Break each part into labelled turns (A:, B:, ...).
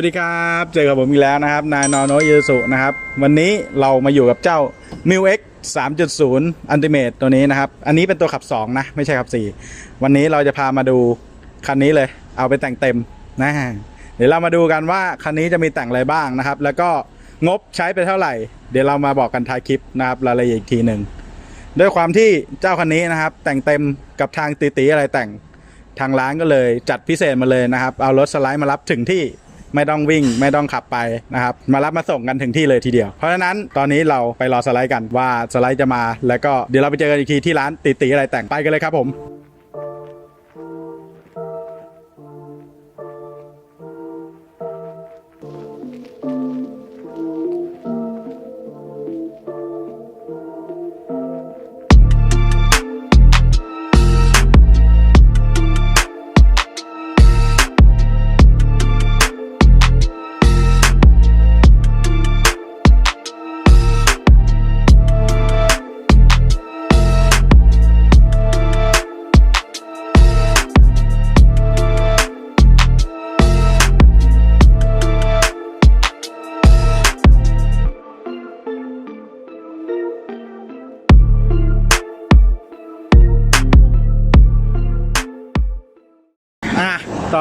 A: วัสดีครับ เจอกับผมอีกแล้วนะครับ นายนอโนยูสุนะครับ วันนี้เรามาอยู่กับเจ้า m i l X 3.0 Ultimate ตัวนี้นะครับ อันนี้เป็นตัวขับ 2 นะ ไม่ใช่ขับ 4 วันนี้เราจะพามาดูคันนี้เลย เอาไปแต่งเต็มนะเดี๋ยวเรามาดูกันว่าคันนี้จะมีแต่งอะไรบ้างนะครับ แล้วก็งบใช้ไปเท่าไหร่ เดี๋ยวเรามาบอกกันท้ายคลิปนะครับรายละเอียดอีกทีหนึ่งด้วยความที่เจ้าคันนี้นะครับ แต่งเต็มกับทางตีตีอะไรแต่งทางร้านก็เลยจัดพิเศษมาเลยนะครับ เอารถสไลด์มารับถึงที่ ไม่ต้องวิ่งไม่ต้องขับไปนะครับมารับมาส่งกันถึงที่เลยทีเดียว เพราะฉะนั้นตอนนี้เราไปรอสไลด์กันว่าสไลด์จะมา แล้วก็เดี๋ยวเราไปเจอกันอีกทีที่ร้านตีตีอะไรแต่งไปกันเลยครับผม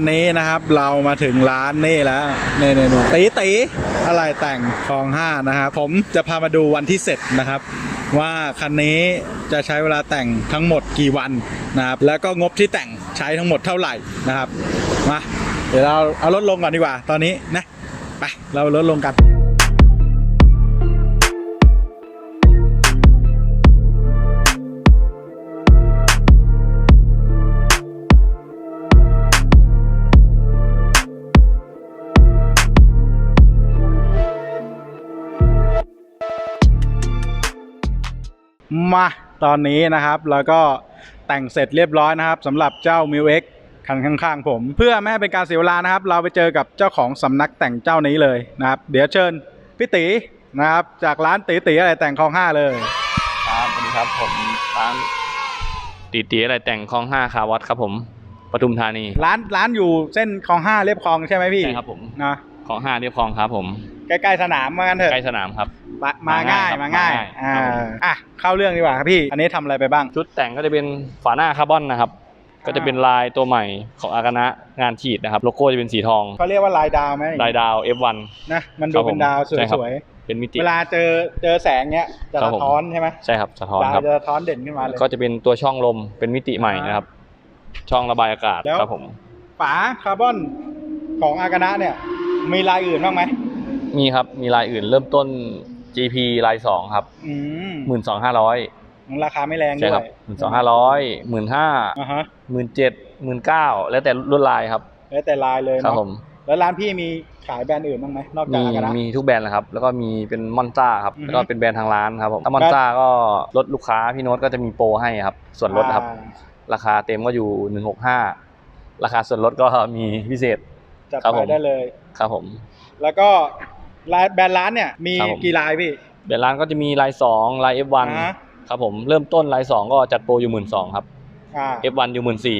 A: อนนี้นะครับเรามาถึงร้านนี่แล้วนี่นี่นตีตีอะไรแต่งคลองห้านะครับผมจะพามาดูวันที่เสร็จนะครับ ว่าคันนี้จะใช้เวลาแต่งทั้งหมดกี่วันนะครับ แล้วก็งบที่แต่งใช้ทั้งหมดเท่าไหร่นะครับมาเดี๋ยวเราเอารถลงก่อนดีกว่าตอนนี้นะไปเราลดลงกัน มาตอนนี้นะครับ แล้วก็แต่งเสร็จเรียบร้อยนะครับสำหรับเจ้า m i l X คันข้างๆ ผม เพื่อไม่ให้เป็นการเสียเวลานะครับ เราไปเจอกับเจ้าของสำนักแต่งเจ้านี้เลยนะครับ เดี๋ยวเชิญพี่ตีนะครับ จากร้านตีตีอะไรแต่งคลองห้าเลย
B: ครับสวัสดีครับผมร้านตีตีอะไรแต่งคลองห้าคาวัดครับผมปทุมธานี
A: ร้านร้านอยู่เส้นคลองห้าเรียบคลองใช่ไหมพี่
B: ใช่ครับผม
A: นะ
B: คลองห้าเรียบคลองครับ ผม
A: ใกล้ๆสนามมากันเถอะ
B: ใกล้สนามครับ
A: มามาง่าย
B: มา
A: มา
B: ง่า
A: ง่ายย
B: ครับ
A: อ่า
B: ครับผม
A: อะเข้าเรื่องดีกว่าครับพี่ อันนี้ทำอะไรไปบ้าง
B: ชุดแต่งก็จะเป็นฝาหน้าคาร์บอนนะครับ ก็จะเป็นลายตัวใหม่ของอากานะงานฉีดนะครับ โลโก้จะเป็นสีทอง
A: เขาเรียกว่าลายดาวไหม
B: ลายดาว F1
A: นะมัน
B: ค
A: ดู
B: รับผม
A: เป็นดาวส
B: ใช่ครับ
A: วย
B: เป็นมิ
A: ๆ
B: ติ
A: เวลาเจอเจอแสงเนี้ยจะ
B: ครับ
A: สะ
B: ผม
A: ท้อนใช่ไหม
B: ใช่ครับสะท้อน
A: ดาว
B: ครับ
A: จะสะท้อนเด่นขึ้นมาเลย
B: ก็จะเป็นตัวช่องลมเป็นมิติใหม่นะครับ ช่องระบายอากาศ
A: แล้ว
B: ครับผม
A: ฝาคาร์บอนของอากานะเนี่ย มีลายอื่นบ้างไหม
B: มีครับ มีลายอื่นเริ่มต้น GP ลายสองครับ
A: อืม
B: หมื่นสองห้าร้อย
A: ราคาไม่แรง
B: ใช่
A: ด้ว
B: ครั
A: ย
B: บหมื่นสองห้าร้อยหมื่นห้า
A: อ่าฮะ
B: หมื่นเจ็ดหมื่นเก้าแล้วแต่รุ่นลายครับ
A: แล้วแต่ลายเลย
B: ครับ
A: เนาะ
B: ผม
A: แล้วร้านพี่มีขายแบรนด์อื่นบ้างไหมนอกจาก
B: มี
A: อากานะ
B: มีทุกแบรนด์เลยครับ แล้วก็มีเป็นมอนซ่าครับ
A: อือฮึ
B: แล้วก็เป็นแบรนด์ทางร้านครับผมถ้ามอนซ่าก็ลดลูกค้าพี่โน้ตก็จะมีโปรให้ครับ ส่วนลดครับ
A: อ่า
B: ราคาเต็มก็อยู่หนึ่งหกห้าราคาส่วนลดก็มีพิเศษ
A: จัด
B: ครับ
A: ไป
B: ผม
A: ได้เลย
B: ครับผม
A: แล้วก็ลายแบรนด์ร้านเนี่ยมี
B: ครับผม
A: กี่ลายพี่
B: แบรนด์ร้านก็จะมีลายสองลาย F1
A: อ่าฮะ
B: ครับผมเริ่มต้นลายสองก็จัดโปรอยู่หมื่นสองครับ
A: อ่า
B: F1 อยู่หมื่นสี่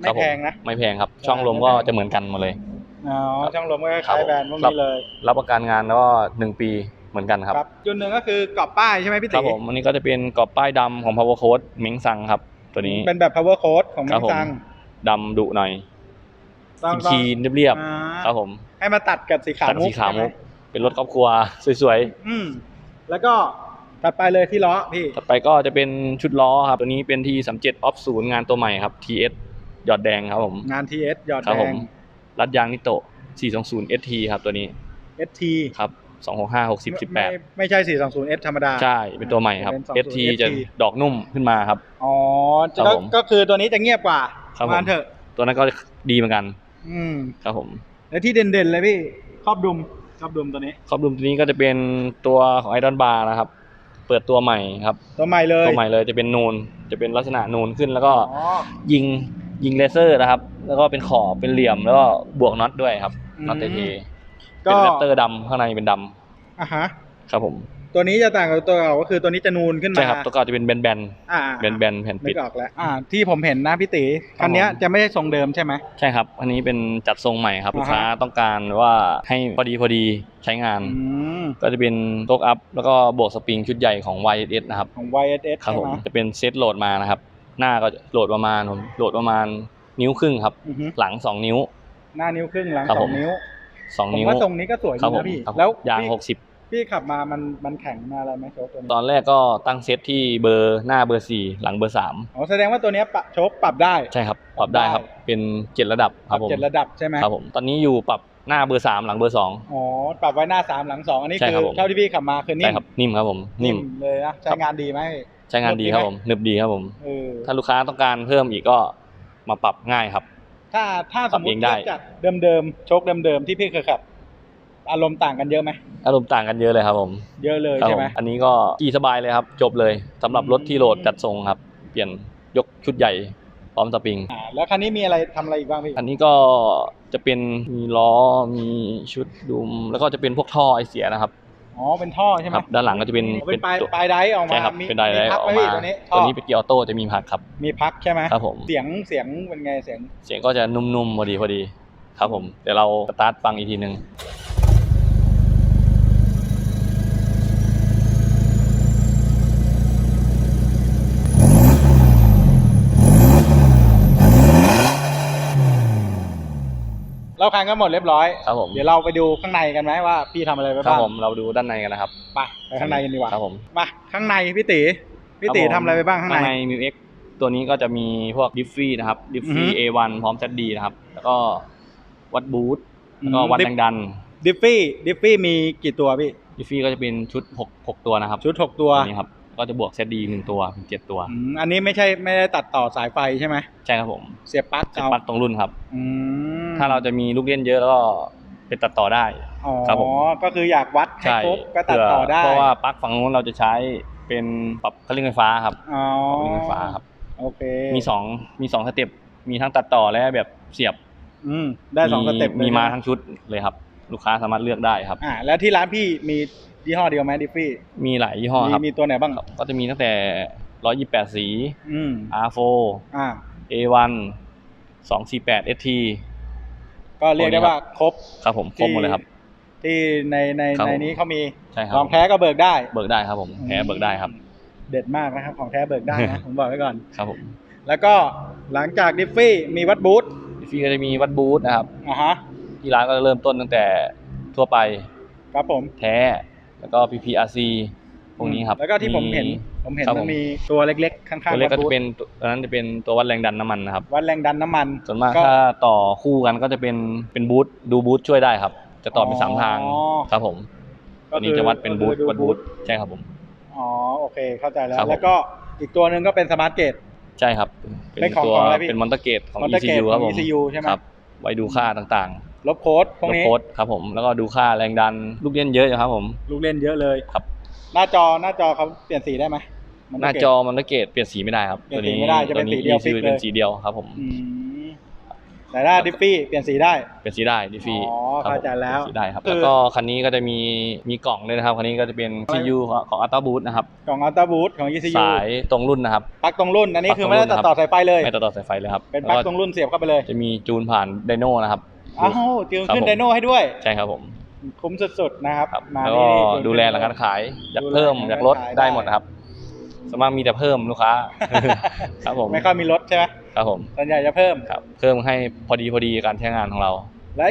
A: ไม่แพงนะ
B: ไม่แพงครับ ช่องลมก็
A: ไม่แพง
B: จะเหมือนกันหมดเลย
A: อ๋อช่างลมก็ค
B: ครับ
A: ล้าย
B: ผม
A: ๆแบรนด์พวก
B: ครับ
A: นี้เลย
B: รับประกันงานแล้วก็หนึ่งปีเหมือนกันครับ
A: จุดหนึ่งก็คือกรอบป้ายใช่ไหมพี่
B: ค
A: ตี
B: รับผมอันนี้ก็จะเป็นกรอบป้ายดำของ power code เม้งซังครับ ตัวนี้
A: เป็นแบบ power code ของ
B: ครั
A: มิ
B: บผม
A: ซัง
B: ดำดุหน่อย
A: ต้อง
B: คีนๆเรียบ
A: อ่า
B: ๆครับผม
A: ให้มาตัดกับสีขาว
B: ตัด
A: มุก
B: สีขาว
A: ใช่ไห
B: มุกเป็นรถครอบครัวสวย
A: อืมแล้วก็ถัดไปเลยที่ล้อพี่
B: ๆ ต่อไปก็จะเป็นชุดล้อครับ ตัวนี้เป็นที่37 off 0งานตัวใหม่ครับ TS หยอดแดงครับผม
A: งาน TS ยอด
B: ครับ
A: แด
B: ผม
A: ง
B: รัดยางนิโตะ420 ST ครับตัวนี้
A: ST
B: ครับ 265 60
A: ไม่ไม่ใช่ 420S ธรรมดา
B: 18ใช่ เป็นตัวใหม่ครับ
A: เป็น20
B: ST จะดอกนุ่มขึ้นมาครับ
A: อ๋อ
B: ครับ
A: ก็
B: ผม
A: ก็คือตัวนี้จะเงียบกว่า
B: ครับผม
A: ประมาณเถอะ
B: ตัวนั้นก็ดีเหมือนกัน
A: อืม
B: ครับผม
A: และที่เด่นๆเลยพี่ครอบดุมครอบดุมตัวนี้
B: ครอบดุมตัวนี้ก็จะเป็นตัวของไอดอนบาร์นะครับ เปิดตัวใหม่ครับ
A: ตัวใหม่เลย
B: ตัวใหม่เลยจะเป็นนูนจะเป็นลักษณะนูนขึ้นแล้วก็
A: อ๋อ
B: ยิงยิงเลเซอร์นะครับ แล้วก็เป็นขอบเป็นเหลี่ยมแล้วก็บวกน็อตด้วยครับ
A: อืม
B: น็อตเท
A: ก็
B: เป็นแรปเตอร์ดำข้างในเป็นดำ
A: อะฮะ
B: ครับผม
A: ตัวนี้จะต่างกับตัวเก่าก็คือตัวนี้จะนูนขึ้นมา
B: ใช่ครับตัวเก่าจะเป็นแบน
A: อ่า
B: ๆแบนๆแผ่น
A: ไม่
B: ปิด
A: ออกแล้วอ่า ที่ผมเห็นนะพี่ตีคันเนี้ย
B: ผม
A: จะไม่ใช่ทรงเดิมใช่ไหม
B: ใช่ครับอันนี้เป็นจัดทรงใหม่ครับ
A: อ่าฮะ
B: ลูกค้าต้องการว่าให้พอดีพอดีใช้งาน
A: อืม
B: ก็จะเป็นโต๊ะอัพแล้วก็บวกสปริงชุดใหญ่ของ YS นะครับ
A: ของ YSS
B: ครับ
A: ใช่
B: ผม
A: ไหม
B: จะเป็นเซตโหลดมานะครับ หน้าก็จะโหลดประมาณผมโหลดประมาณนิ้วครึ่งครับ
A: อือฮึ
B: หลังสองนิ้ว
A: หน้านิ้วครึ่งหลัง
B: ครับ
A: ส
B: ผ
A: อง
B: ม
A: นิ้ว
B: สอง
A: ผม
B: นิ้ว
A: ว่าทรงนี้ก็สวย
B: ครั
A: ดี
B: บผม
A: นะพี่
B: ครับผม
A: แล้ว
B: ยาง
A: พี่
B: หกสิบ
A: พี่ขับมามันมันแข็งมาอะไรไหมโชคตัวนี้
B: ตอนแรกก็ตั้งเซตที่เบอร์หน้าเบอร์สี่หลังเบอร์สาม
A: อ๋อแสดงว่าตัวเนี้ยปรับโชคปรับได้
B: ใช่ครับ ปรับได้ครับ เป็นเจ็ดระดับครับผม
A: เจ็ดระดับใช่ไหม
B: ครับผมตอนนี้อยู่ปรับหน้าเบอร์สามหลังเบอร์สอง
A: อ๋อปรับไว้หน้าสามหลังสองอันนี้
B: ใช่
A: คือ
B: ครับผม
A: เท่าที่พี่ขับมาคือนิ่
B: ใช่
A: ม
B: ครับนิ่มครับผมนิ่ม
A: เลยนะใช้งานดีไหม
B: ใช้งานดีครับผมหนึบดีครับผม
A: เออ
B: ถ้าลูกค้าต้องการเพิ่มอีกก็มาปรับง่ายครับ
A: ถ้าถ้าสมม
B: ปรับเอ
A: ติ
B: งได้
A: เทียบจากเดิมๆโชคเดิมๆที่พี่เคยขับ อารมณ์ต่างกันเยอะไหม
B: อารมณ์ต่างกันเยอะเลยครับผม
A: เยอะเลย
B: ครับ
A: ใช่
B: ผ
A: ไหม
B: มอันนี้ก็ขี่สบายเลยครับ จบเลยสำหรับรถที่โหลดจัดทรงครับ เปลี่ยนยกชุดใหญ่พร้อมสปริง
A: อ่าแล้วคันนี้มีอะไรทำอะไรอีกบ้างพี่
B: อันนี้ก็จะเป็นมีล้อมีชุดดุม แล้วก็จะเป็นพวกท่อไอเสียนะครับ
A: อ๋อเป็นท่อใช่ไหม
B: ครับด้านหลังก็จะเป็น
A: อ๋อเป็นปลาย
B: ตัว
A: ปลายไดร์ออกมา
B: ใช่ครับ
A: มี
B: เป็นไดร์
A: มีพัก
B: อ
A: ไห
B: อ
A: ม
B: ก
A: พี่
B: มา
A: ตัวนี้
B: ตัวนี้เป็นเกียร์ออโต้จะมีพักครับ
A: มีพักใช่ไหม
B: ครับผม
A: เสียงเสียงเป็นไงเสียง
B: เสียงก็จะนุ่มๆพอดีพอดี ครับผมเดี๋ยวเราสตาร์ทฟังอีกทีหนึ่ง
A: เราคันก็หมดเรียบร้อย
B: ครับผม
A: เดี๋ยวเราไปดูข้างในกันไหมว่าพี่ทำอะไรไป
B: ครับ
A: บ้าง
B: ผมเราดูด้านในกันนะครับ
A: ไปไปข้างในกันดีกว่า
B: ครับผม
A: มาข้างในพี่ตีพี่ตี
B: คบผม
A: ทำอะไรไปบ้างข้างใน
B: มิวเอ็กตัวนี้ก็จะมีพวกดิฟฟี่นะครับดิฟ
A: อื
B: ฟี่
A: อฮึ
B: A1 พร้อม ZD นะครับ แล้วก็วัดบูทแล้วก็วัด
A: อืม
B: แรงดัน
A: ดิฟฟี่ดิฟฟี่มีกี่ตัวพี่
B: ดิฟฟี่ก็จะเป็นชุด 6 6 ตัวนะครับ
A: ชุดหกตัว
B: ตัวนี้ครับ ก็จะบวก ZD หนึ่งตัวเป็นเจ็ดตัว
A: อืมอันนี้ไม่ใช่ไม่ได้ตัดต่อสายไฟใช่ไหม
B: ใช่ครับผม
A: เสียบปลั๊ก
B: จะ
A: เอา
B: ปัดตรงรุ่นครับ
A: อืม
B: ถ้าเราจะมีลูกเล่นเยอะแล้วก็ไปตัดต่อได้
A: อ๋อ
B: ครับผม
A: ก็คืออยากวัดให้
B: ใช่
A: ครบก็ตัดต่อได้
B: เพราะว่าปลั๊กฝั่งนู้นเราจะใช้เป็นปรับเครื่องไฟฟ้าครับ
A: อ๋อ
B: ปรับเครื่องไฟฟ้าครับ
A: โอเค
B: มีสองมีสองสเต็ปมีทั้งตัดต่อและแบบเสียบ
A: อืมได้สองสเต็ปเลย
B: มีมา
A: ใช่ไห
B: ทั้งชุดเลยครับ ลูกค้าสามารถเลือกได้ครับ
A: อ่าแล้วที่ร้านพี่มี ยี่ห้อเดียวไหมดิฟฟี่
B: มีหลายยี่ห้อ
A: มี
B: ครับ
A: มีตัวไหนบ้าง
B: ครับ ก็จะมีตั้งแต่128สี
A: อืม
B: R4
A: อ่า
B: A1 248 ST
A: ก็เรียกได้ว่าครบ
B: ครับผมครบหมดเลยครับ
A: ที่ในใน
B: ครับ
A: ใน
B: ผม
A: นี้เขามี
B: ใช่ครับ
A: ของแท้ก็เบิกได้
B: เบิกได้ครับผมแพ้เบิกได้ครับ
A: เด็ดมากนะครับของแท้เบิกได้นะผมบอกไว้ก่อน
B: ครับผม
A: แล้วก็หลังจากดิฟฟี่มีวัดบูธ
B: พี่ก็จะมีวัดบูธนะครับ
A: อ่าฮะ
B: ที่ร้านก็เริ่มต้นตั้งแต่ทั่วไป
A: ครับผม
B: แท้ แล้วก็ PPRC พวกนี้ครับ
A: แล้วก็ที่ผมเห็นผมเห็น
B: ครับ
A: มัน
B: ผม
A: มีตัวเล็กๆ ข้างๆ
B: ตัวเล็กก็
A: วัดบู
B: จะ
A: ธ
B: เป็นตัวอันนั้นจะเป็นตัววัดแรงดันน้ำมันนะครับ
A: วัดแรงดันน้ำมัน
B: ส่วนมาก
A: ก็
B: ถ้าต่อคู่กันก็จะเป็นเป็นบูธดูบูธช่วยได้ครับ จะต่อเป็นสามทาง
A: อ๋อ
B: ครับผม
A: ก็
B: ตัวนี้
A: คือ
B: จะวัดเป็นบูธ
A: ก็คือ
B: วัดบูธใช่ครับผม
A: อ๋อโอเคเข้าใจแล้ว
B: ครับผม
A: แล้วก็อีกตัวหนึ่งก็เป็นสมาร์ทเกต
B: ใช่ครับ
A: เป็นของ
B: ตัว
A: ของอะไรพี่
B: เป็นมอนเตอร์เกตของ
A: Monster Gate
B: ECU ครับผม
A: ของ ECU ใช่ไหม
B: ครับไว้ดูค่าต่าง
A: ลบโค้ด
B: ๆ
A: พวก
B: ลบ
A: นี้
B: โค้ดครับผมแล้วก็ดูค่าแรงดันลูกเล่นเยอะอยู่ครับผม
A: ลูกเล่นเยอะเลย
B: ครับ
A: หน้าจอหน้าจอเขาเปลี่ยนสีได้ไหม
B: หน้าจอมอนเตอร์เกตเปลี่ยนสีไม่ได้ครับ
A: เปลี่
B: ตั
A: ยนสี
B: วนี้
A: ไม่ได้จะเป็น
B: ตัวนี้
A: สีเดียว
B: ECU
A: ฟิกเลย
B: เป็นสีเดียวครับผม
A: อืมแต่ถ้าดิฟฟี่เปลี่ยนสีได้
B: เป็นสีได้ดิฟี
A: อ๋อ
B: ครับผม
A: เข้าใจแล้ว
B: เป็นสีได้ครับ
A: คือ
B: แล้วก็คันนี้ก็จะมีมีกล่องด้วยนะครับคันนี้ก็จะเป็น CU ของของอัลต้าบูทนะครับ
A: กล่องอัลต้าบูทของ ECU
B: สายตรงรุ่นนะครับ
A: ปลั๊กตรงรุ่นอันนี้
B: ปลั๊ก
A: คือไม่ได้
B: ตรงรุ่
A: ตัด
B: น
A: ต่อสายไฟเลย
B: ไม่ต่อต่อสายไฟเลยครับ
A: เป็นปลั๊ก
B: แล้ว
A: ตรงรุ่นเสียบเข้าไปเลย
B: จะมีจูนผ่านไดโน่นะครับ
A: อ้าวจึง
B: ครับ
A: ขึ้น
B: ผม
A: ไดโน่ให้ด้วย
B: ใช่ครับผม
A: คุ้มสุดๆนะครับ
B: ครับ
A: มา
B: แล้วก็
A: นี่นี่
B: ดูแลหลังการขายอยาก
A: ดูแล
B: เพิ่ม
A: หลัง
B: อยากลด
A: การขาย
B: ได้
A: ได้
B: หมดนะครับสามารถมีแต่เพิ่มลูกค้าครับผม
A: ไม่ค่อยมีรถใช่ไหม
B: ครับผม
A: ส่วนใหญ่จะเพิ่ม
B: ครับ เพิ่มให้พอดีพอดีการใช้งานของเรา
A: และ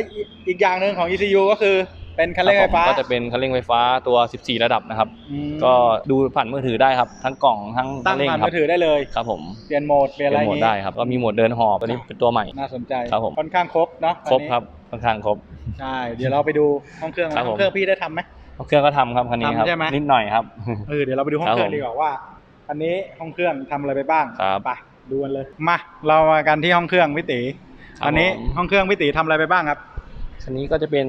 A: อีกอย่างหนึ่งของ ECU ก็คือ เป็นคันเร่งไฟฟ้า
B: ครับผมก็จะเป็นคันเร่งไฟฟ้าตัว 14 ระดับนะครับ
A: อืม
B: ก็ดูผ่านมือถือได้ครับ ทั้งกล่องทั้ง
A: ตั้ง
B: คันเร่ง
A: ผ่าน
B: ครั
A: มือถือได้เลย
B: ครับผม
A: เปลี่ยนโหมดเปลี่ยน
B: เป
A: อะไร
B: ลี่ยนโหมด
A: นี้
B: ได้ครับก็มีโหมดเดินหอบตัวนี้เป็นตัวใหม่
A: น่าสนใจ
B: ครับผม
A: ค่อนข้างครบเนาะ
B: ครบ
A: อันนี้
B: ครับค่อนข้างครบ
A: ใช่เดี๋ยวเราไปดูห้องเครื่อง
B: ครับ
A: ห้
B: ผ
A: อ
B: ม
A: งเครื่องพี่ได้ทำไหม
B: เครื่องก็ทำครับคันนี้ครับ
A: ทำใช่ไหม
B: นิดหน่อยครับ
A: เออเดี๋ยวเราไปดูห้อง
B: ครับ
A: เครื่อง
B: ผม
A: ดีกว่าว่าอันนี้ห้องเครื่องทำอะไรไปบ้าง
B: ครับ
A: ไปดูกันเลยมาเรามากันที่ห้องเครื่องพี่ตี
B: ครับ
A: อันนี้
B: ผม
A: ห้องเครื่องพี่ตีทำอะไรไปบ้างครับ
B: คันนี้ก็จะเป็น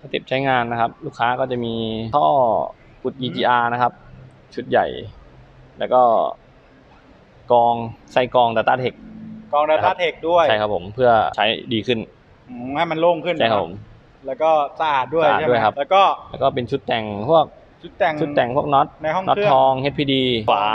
B: สเต็ปใช้งานนะครับ ลูกค้าก็จะมีท่อปุด EGR นะครับ ชุดใหญ่ แล้วก็กรองใส่กรอง Data Tech
A: กอง Data Tech ด้วย
B: ใช่ครับผมเพื่อใช้ดีขึ้น
A: อืมให้มันโล่งขึ้น
B: ใช่ครับผม
A: แล้วก็สะอาดด้วย
B: สะอาด
A: ใช่ไห
B: ด้
A: ม
B: วยครับ
A: แล้วก็
B: แล้วก็เป็นชุดแต่งพวก
A: ชุดแต่ง
B: ชุดแต่งพวกน็อต
A: ในห้อง
B: น็อต
A: เครื่อง
B: ทอง HPD ฝา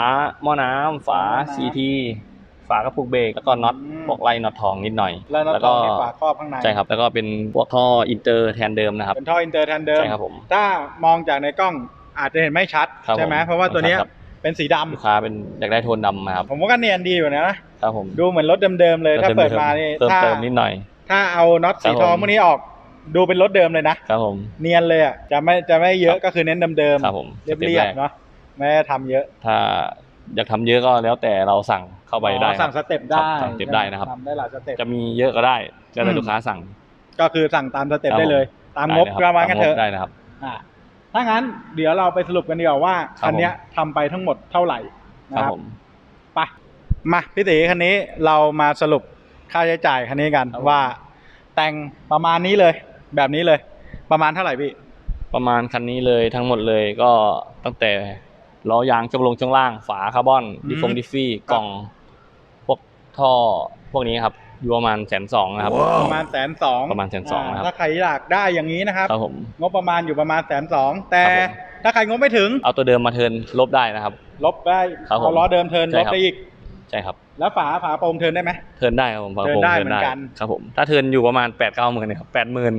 B: หม้อน้ำฝา
A: หม้อน้ำ
B: CT ฝากระปุกเบรกแล้วก็น็อต
A: อืม
B: พวกไล่น็อตทองนิดหน่อย
A: แล้วน็อต
B: แล้ว
A: ท
B: ก็
A: องในฝาครอบข้างใน
B: ใช่ครับแล้วก็เป็นพวกท่ออินเตอร์แทนเดิมนะครับ
A: เป็นท่ออินเตอร์แทนเดิม
B: ใช่ครับผม
A: ถ้ามองจากในกล้องอาจจะเห็นไม่ชัด
B: ครับ
A: ใช่ไหม
B: ผม
A: เพราะว่าตัวเนี้ย
B: ครับ
A: เป็นสีดำ
B: ลูกค้าเป็นอยากได้โทนดำมาครับ
A: ผมว่าก็เนียนดีอยู่นะ
B: ครับผม
A: ดูเหมือนรถเดิมๆเลยถ้าเปิดมานี่
B: เพิ่ม
A: ถ้า
B: เติมนิดหน่อย
A: ถ้าเอาน็อตสี
B: ครับผม
A: ทองพวกนี้ออกดูเป็นรถเดิมเลยนะ
B: ครับผม
A: เนียนเลยอะจะไม่จะไม่เยอะ
B: ครับ
A: ก็คือเน้นเดิม
B: ครับผม
A: เรียบ
B: สต็ป
A: เรีย
B: แร
A: บ
B: ก
A: เนาะไม่ได้ทำเยอะ
B: ถ้าอยากทำเยอะก็แล้วแต่เราสั่ง เข้าไปได้
A: อ๋อสั่ง
B: ค
A: ส
B: รับ
A: เต็ปได้
B: ครับสั่งสเต็ปได้นะครับ
A: ทำได้หลายสเต็ป
B: จะมีเยอะก็ได้แล้ว
A: อื
B: แต่
A: ม
B: ลูกค้าสั่ง
A: ก็คือสั่งตามสเต็ป
B: ครับ
A: ได้เลย ตามงบ
B: ได้
A: ป
B: เลย
A: ระมาณกันเถ
B: ต
A: อะ
B: ได้นะครับ
A: อ่าถ้างั้นเดี๋ยวเราไปสรุปกันดีกว่าว่า
B: ครับ
A: คันเนี้ยทำไปทั้งหมดเท่าไหร่
B: ครั
A: นะ
B: บ
A: ครับ
B: ผม
A: ไปมาพี่ตีคันนี้เรามาสรุปค่าใช้จ่ายคันนี้กัน
B: ครับ
A: ว่า แต่งประมาณนี้เลย แบบนี้เลย ประมาณเท่าไหร่พี่
B: ประมาณคันนี้เลยทั้งหมดเลยก็ตั้งแต่ล้อยางช่วงลงช่วงล่างฝาคาร์บอน
A: อืม
B: ดิฟงดิฟฟี่กล่องพวก ท่อพวกนี้ครับอยู่ประมาณแสนสองนะครับ
A: ประมาณแสนสอง
B: ประมาณ120,000นะครับ
A: ถ้าใครอยากได้อย่างนี้นะครับ
B: ครับผม
A: งบประมาณอยู่ประมาณแสนสองแต่
B: ครับผม
A: ถ้าใครงบไม่ถึง
B: เอาตัวเดิมมาเทิร์นลบได้นะครับ
A: ลบได้
B: ครับผม
A: เอาล้อเดิมเทิร์น
B: ใช่
A: ลบ
B: ครับ
A: ได้อีก
B: ใช่ครับ
A: แล้วฝาฝาโปร่งเทิร์นได้ไหม
B: เทิร์นได้ครับผม
A: เทิร์นได้เหมือนกัน
B: ครับผมถ้าเทิร์นอยู่ประมาณแปดเก้าหมื่นนะครับแปดหมื่น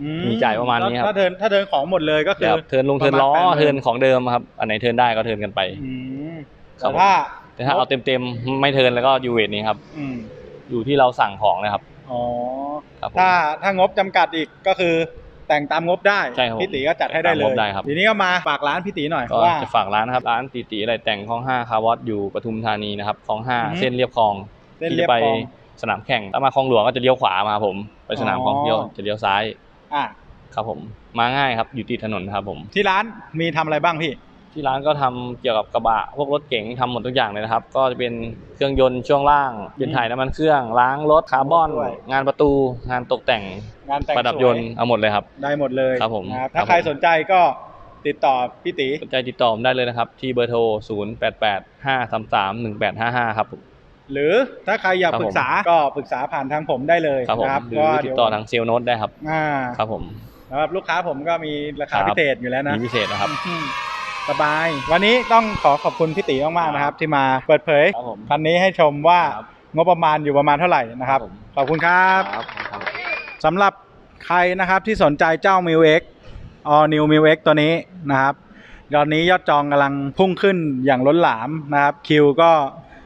A: อื
B: มีจ่ายประมาณนี้ครับ
A: ถ้าเทิร์นถ้าเทิร์นของหมดเลยก็คือ
B: เทิร์นลงเทิร์นล้อ
A: ประมาณ80,000
B: เทิร์นของเดิมครับ อันไหนเทิร์นได้ก็เทิร์นกันไป
A: อืม
B: ครั
A: แต่
B: บผม
A: ถ้า
B: แต่ถ้าเอาเต็มเต็มๆไม่เทิร์นแล้วก็ยูเวทนี้ครับ
A: อืม
B: อยู่ที่เราสั่งของนะครับ
A: อ๋อ
B: ครับผม
A: ถ้าถ้างบจำกัดอีกก็คือแต่งตามงบได้
B: ใช่ครับผม
A: พี่ตีก็จัดให้ได้เล
B: ตาม
A: ย
B: งบได้ครับ
A: ทีนี้ก็มาฝากร้านพี่ตีหน่อย
B: ก็
A: ว่า
B: จะฝากร้านนะครับ ร้านตีตีอะไรแต่งคลองห้าคาร์วอตอยู่ปทุมธานีนะครับคลองห้า
A: อือฮึ
B: เส้นเรียบคลอง
A: เส้น
B: ที่
A: เรีย
B: จะ
A: บ
B: ไป
A: คลอง
B: สนามแข่งถ้ามาคลองหลวงก็จะเลี้ยวขวามาผม ไปสนาม
A: อ๋อ
B: คลองเที่ยวจะเลี้ยวซ้าย
A: อะ
B: ครับผมมาง่ายครับอยู่ติดถนนครับผม
A: ที่ร้านมีทำอะไรบ้างพี่
B: ที่ร้านก็ทำเกี่ยวกับกระบะ พวกรถเก๋งทำหมดทุกอย่างเลยนะครับ ก็จะเป็นเครื่องยนต์ช่วงล่างเป็นถ่ายน้ำมันเครื่องล้างรถคาร์บอน
A: ด้วย
B: งานประตูงานตกแต่ง
A: งานแต่ง
B: ประดับ
A: ส
B: ย
A: วย
B: นต์เอาหมดเลยครับ
A: ได้หมดเลย
B: ครับผม
A: นะครับ
B: ครั
A: ถ้า
B: บ
A: ใคร
B: ผม
A: สนใจก็ติดต่อพี่ตี
B: สนใจติดต่อผมได้เลยนะครับ ที่เบอร์โทร 0 8 8 5 3 3 1 8 5 5 ครับผม
A: หรือถ้าใครอยาก
B: ครับ
A: ป
B: ผม
A: รึกษาก็ปรึกษาผ่านทางผมได้เลย
B: ครับผม
A: นะครับ
B: หรือ
A: ว่า
B: ติ
A: เดี๋
B: ด
A: ยว
B: ต่อทางเซลโนตได้ครับ
A: อ่า
B: ครับผม
A: สำหรับลูกค้าผมก็มีราคา
B: ครับ
A: พิเศษอยู่แล้วนะ
B: มีพิเศษนะครับ
A: อืม สบาย วันนี้ต้องขอขอบคุณพี่ตีมากๆนะครับ ที่มาเปิดเผย
B: ครับผม
A: คันนี้ให้ชมว่า
B: ครับ
A: งบประมาณอยู่ประมาณเท่าไหร่นะครับ
B: ครับผม
A: ขอบคุณครับ
B: ครับครับ
A: สำหรับใครนะครับที่สนใจเจ้า m i l X All New m i l X ตัวนี้นะครับตอนนี้ยอดจองกำลังพุ่งขึ้นอย่างล้นหลามนะครับ คิวก็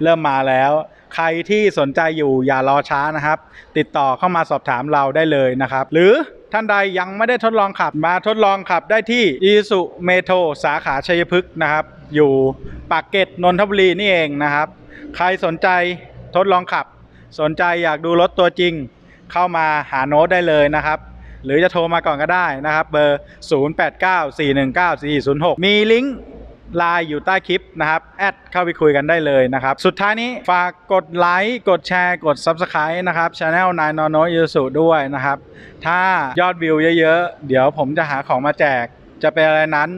A: เริ่มมาแล้ว ใครที่สนใจอยู่อย่ารอช้านะครับ ติดต่อเข้ามาสอบถามเราได้เลยนะครับ หรือ ท่านใดยังไม่ได้ทดลองขับมาทดลองขับได้ที่ i s u m e t r o สาขาชัยพฤกษ์นะครับ อยู่ปากเกร็ดนนทบุรีนี่เองนะครับ ใครสนใจทดลองขับ สนใจอยากดูรถตัวจริง เข้ามาหาโน้ตได้เลยนะครับ หรือจะโทรมาก่อนก็ได้นะครับ เบอร์ 0894194406 มีลิงก์ ไลน์อยู่ใต้คลิปนะครับแอดเข้าไปคุยกันได้เลยนะครับ สุดท้ายนี้ฝากกดไลค์กดแชร์กด Subscribe นะครับช anel นายนอนยูสุด้วยนะครับ ถ้ายอดวิวเยอะๆ เดี๋ยวผมจะหาของมาแจกจะเป็นอะไรนั้น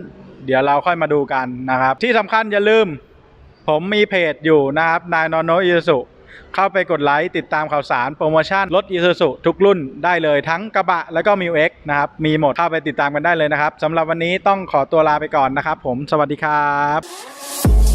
A: เดี๋ยวเราค่อยมาดูกันนะครับ ที่สำคัญอย่าลืม ผมมีเพจอยู่นะครับนายนอนยูสุ เข้าไปกดไลค์ติดตามข่าวสารโปรโมชั่นรถอีซูซุทุกรุ่นได้เลยทั้งกระบะแล้วก็มิว X นะครับ มีหมดเข้าไปติดตามกันได้เลยนะครับสำหรับวันนี้ต้องขอตัวลาไปก่อนนะครับ ผมสวัสดีครับ